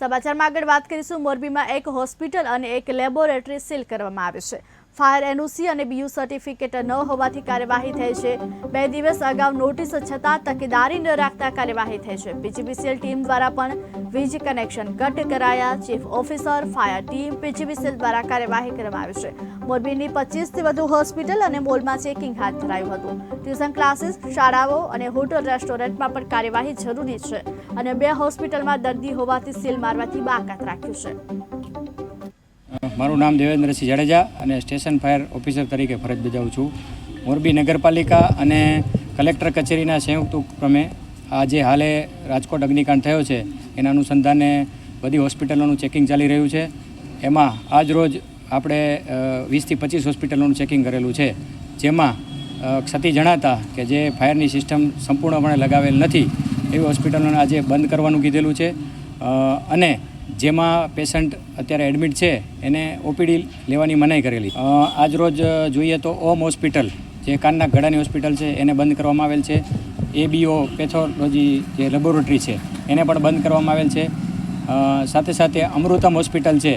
સમાચારમાં આગળ વાત કરીશું મોરબીમાં એક હોસ્પિટલ અને એક લેબોરેટરી સીલ કરવામાં આવી છે. ફાયર એનઓસી અને બીયુ સર્ટિફિકેટ ન હોવાથી કાર્યવાહી થઈ છે. બે દિવસ અગાઉ નોટિસ છતાં તકેદારી ન રાખતા કાર્યવાહી થઈ છે. પીજીબીસીએલ ટીમ દ્વારા પણ વીજ કનેક્શન કટ કરાયા. Chief officer, fire team PGVCL દ્વારા કાર્યવાહી કરવામાં આવી છે. મોરબીની પચીસથી વધુ હોસ્પિટલ અને મોલમાં ચેકિંગ હાથ ધરાયું હતું. ટ્યુશન ક્લાસીસ, શાળાઓ અને હોટલ રેસ્ટોરન્ટમાં પણ કાર્યવાહી જરૂરી છે અને બે હોસ્પિટલમાં દર્દી હોવાથી સીલ મારવાથી બાકાત રાખ્યું છે. મારું નામ દેવેન્દ્રસિંહ જાડેજા અને સ્ટેશન ફાયર ઓફિસર તરીકે ફરજ બજાવું છું. મોરબી નગરપાલિકા અને કલેક્ટર કચેરીના સંયુક્ત ઉપક્રમે આજે હાલે રાજકોટ અગ્નિકાંડ થયો છે. એના અનુસંધાને બધી હોસ્પિટલોનું ચેકિંગ ચાલી રહ્યું છે. એમાં આજ રોજ આપણે વીસથી પચીસ હોસ્પિટલોનું ચેકિંગ કરેલું છે. જેમાં ક્ષતિ જણાતા કે જે ફાયરની સિસ્ટમ સંપૂર્ણપણે લગાવેલ નથી, એવી હોસ્પિટલોને આજે બંધ કરવાનું કીધેલું છે. અને જેમાં પેશન્ટ અત્યારે એડમિટ છે, એને ઓપીડી લેવાની મનાઈ કરેલી. આજ રોજ જોઈએ તો ઓમ હોસ્પિટલ, જે કાનના ગળાની હોસ્પિટલ છે, એને બંધ કરવામાં આવેલ છે. એબીઓ પેથોલોજી જે લેબોરેટરી છે, એને પણ બંધ કરવામાં આવેલ છે. સાથે સાથે અમૃતમ હોસ્પિટલ છે,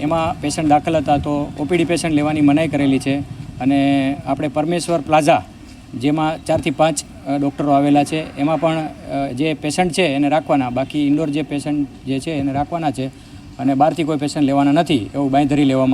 એમાં પેશન્ટ દાખલ હતા તો ઓપીડી પેશન્ટ લેવાની મનાઈ કરેલી છે. અને આપણે પરમેશ્વર પ્લાઝા જેમાં ચારથી પાંચ ડૉક્ટરો આવેલા છે. એમાં પણ જે પેશન્ટ છે એને રાખવાના. બાકી ઇન્ડોર જે પેશન્ટ જે છે એને રાખવાના છે અને બહારથી કોઈ પેશન્ટ લેવાના નથી એવું બાંધરી લેવામાં